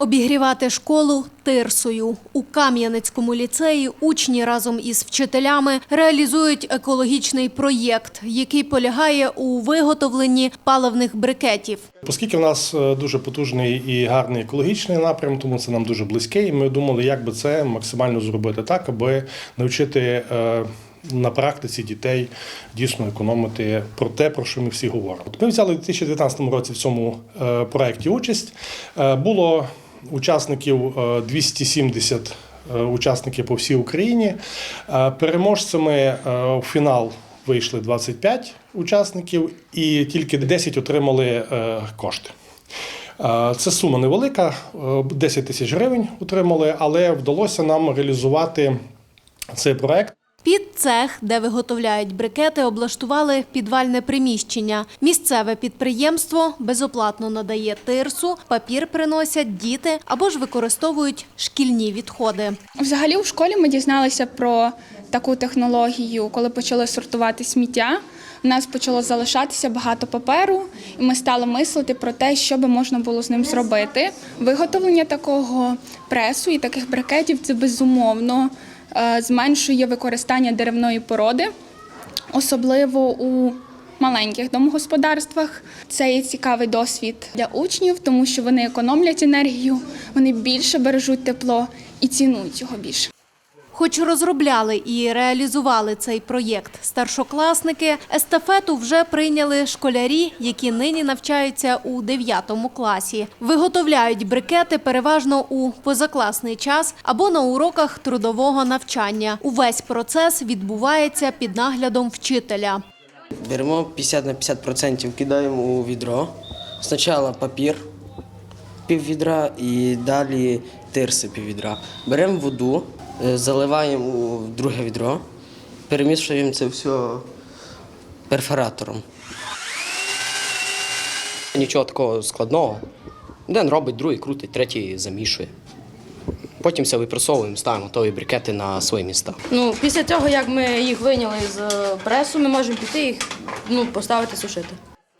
Обігрівати школу тирсою. У Кам'янецькому ліцеї учні разом із вчителями реалізують екологічний проєкт, який полягає у виготовленні паливних брикетів. Оскільки в нас е, дуже потужний і гарний екологічний напрям, тому це нам дуже близький. І ми думали, як би це максимально зробити так, аби навчити е, на практиці дітей дійсно економити про те, про що ми всі говоримо. Ми взяли у 2019 році в цьому е, проєкті участь. Було учасників е, 270 е, учасників по всій Україні. Е, Переможцями е, у фінал вийшли 25 учасників, і тільки 10 отримали е, кошти. Е, Це сума невелика, е, 10 тисяч гривень отримали, але вдалося нам реалізувати цей проект. Під цех, де виготовляють брикети, облаштували підвальне приміщення. Місцеве підприємство безоплатно надає тирсу, папір приносять діти або ж використовують шкільні відходи. Взагалі у школі ми дізналися про таку технологію, коли почали сортувати сміття. У нас почало залишатися багато паперу, і ми стали мислити про те, що би можна було з ним зробити. Виготовлення такого пресу і таких брикетів це безумовно зменшує використання деревної породи, особливо у маленьких домогосподарствах. Це є цікавий досвід для учнів, тому що вони економлять енергію, вони більше бережуть тепло і цінують його більше. Хоч розробляли і реалізували цей проєкт старшокласники, естафету вже прийняли школярі, які нині навчаються у 9 класі. Виготовляють брикети переважно у позакласний час або на уроках трудового навчання. Увесь процес відбувається під наглядом вчителя. Беремо 50 на 50%, кидаємо у відро. Спочатку папір пів відра і далі тирси пів відра. Беремо воду, заливаємо у друге відро, перемішуємо це все перфоратором. Нічого такого складного. Один робить, другий крутить, третій замішує. Потім все випресовуємо, ставимо готові брикети на свої міста. Ну, після того, як ми їх вийняли з е, пресу, ми можемо піти їх ну, поставити сушити.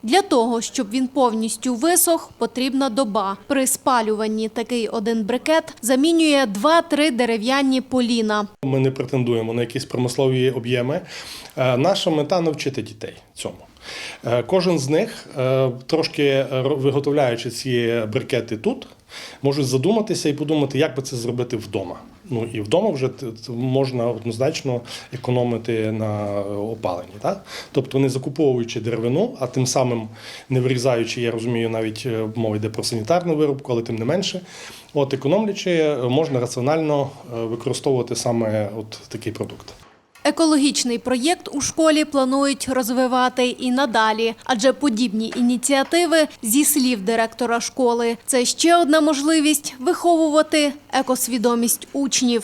Для того, щоб він повністю висох, потрібна доба. При спалюванні такий один брикет замінює 2-3 дерев'яні поліна. Ми не претендуємо на якісь промислові об'єми. Е, Наша мета навчити дітей цьому. Е, Кожен з них, е, трошки ро- виготовляючи ці брикети тут, можуть задуматися і подумати, як би це зробити вдома. Ну і вдома вже можна однозначно економити на опаленні. Так? Тобто не закуповуючи деревину, а тим самим не вирізаючи, я розумію, навіть е, мова йде про санітарну виробку, але тим не менше. От економлячи, е, можна раціонально е, використовувати саме от такий продукт. Екологічний проєкт у школі планують розвивати і надалі, адже подібні ініціативи, зі слів директора школи, це ще одна можливість виховувати екосвідомість учнів.